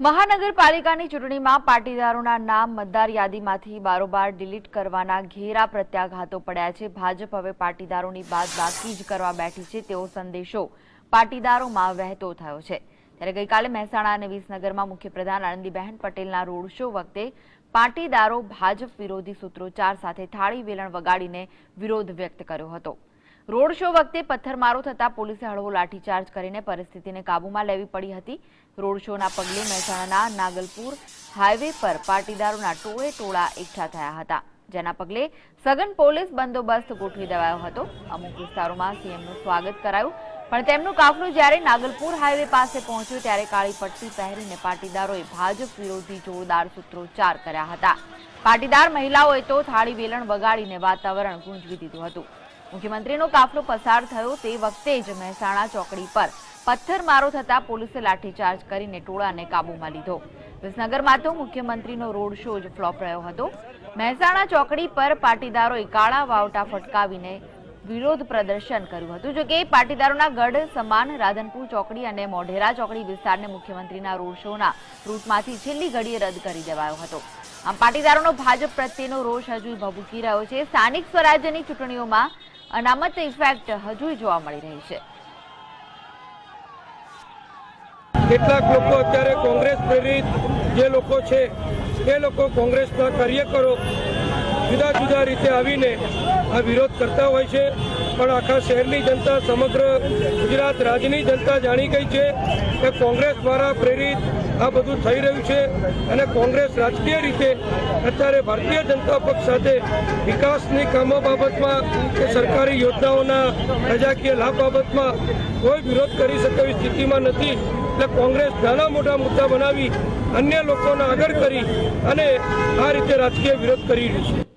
મહાનગરપાલિકાની ચૂંટણીમાં પાટીદારોના નામ, મતદાર યાદીમાંથી બારોબાર ડિલીટ કરવાના ઘેરા પ્રત્યાઘાતો પડ્યા છે. ભાજપ હવે પાટીદારોની બાદ બાકી જ કરવા બેઠી છે તેવો સંદેશો પાટીદારોમાં વહેતો થયો છે. ત્યારે ગઈકાલે મહેસાણા અને વિસનગરમાં મુખ્યપ્રધાન આનંદીબહેન પટેલના રોડ શો વખતે પાટીદારો ભાજપ વિરોધી સૂત્રોચ્ચાર સાથે થાળી વેલણ વગાડીને વિરોધ વ્યક્ત કર્યો હતો. રોડ શો વખતે પથ્થરમારો થતાં પોલીસે હળવો લાઠીચાર્જ કરીને પરિસ્થિતિને કાબૂમાં લેવી પડી હતી. રોડ શોના પગલે મહેસાણાના નાગલપુર હાઈવે પર પાટીદારોના ટોળે ટોળા એકઠા થયા હતા, જેના પગલે સઘન પોલીસ બંદોબસ્ત ગોઠવી દેવાયો હતો. અમુક વિસ્તારોમાં સીએમનું સ્વાગત કરાયું, પણ તેમનું કાફલું જ્યારે નાગલપુર હાઈવે પાસે પહોંચ્યું ત્યારે કાળી પટ્ટી પહેરીને પાટીદારોએ ભાજપ વિરોધી જોરદાર સૂત્રોચ્ચાર કર્યા હતા. પાટીદાર મહિલાઓએ તો થાળી વેલણ વગાડીને વાતાવરણ ગુંજવી દીધું હતું. મુખ્યમંત્રીનો કાફલો પસાર થયો તે વખતે જ મહેસાણા ચોકડી પર પથ્થરમારો થતા પોલીસે લાઠીચાર્જ કરીને ટોળાને કાબૂમાં લીધો. વિસનગરમાં તો મુખ્યમંત્રીનો રોડ શો જ ફ્લોપ રહ્યો હતો. મહેસાણા ચોકડી પર પાટીદારોએ કાળા વાવટા ફટકાવીને વિરોધ પ્રદર્શન કર્યું હતું. જોકે પાટીદારોના ગઢ, સમાન, રાધનપુર ચોકડી અને મોઢેરા ચોકડી વિસ્તારને મુખ્યમંત્રીના રોડ શોના રૂટમાંથી છેલ્લી ઘડીએ રદ કરી દેવાયો હતો. આમ પાટીદારોનો ભાજપ પ્રત્યેનો રોષ હજુ ભભૂકી રહ્યો છે. સ્થાનિક સ્વરાજ્યની ચૂંટણીઓમાં અનામત ઇફેક્ટ હજુ જોવા મળી રહી છે. કેટલાક લોકો અત્યારે કોંગ્રેસ પ્રેરિત જે લોકો છે, એ લોકો કોંગ્રેસના કાર્યકરો જુદા જુદા રીતે આવીને આ વિરોધ કરતા હોય છે. પણ આખા શહેરની જનતા સમગ્ર ગુજરાત રાજ્યની જનતા જાણી ગઈ છે કે કોંગ્રેસ દ્વારા પ્રેરિત આ બધું થઈ રહ્યું છે અને કોંગ્રેસ રાજકીય રીતે અત્યારે ભારતીય જનતા પક્ષ સાથે વિકાસની કામો બાબતમાં કે સરકારી યોજનાઓના પ્રજાકીય લાભ બાબતમાં કોઈ વિરોધ કરી શકે એવી સ્થિતિમાં નથી. એટલે કોંગ્રેસ નાના મોટા મુદ્દા બનાવી અન્ય લોકોને આગળ કરી અને આ રીતે રાજકીય વિરોધ કરી રહી છે.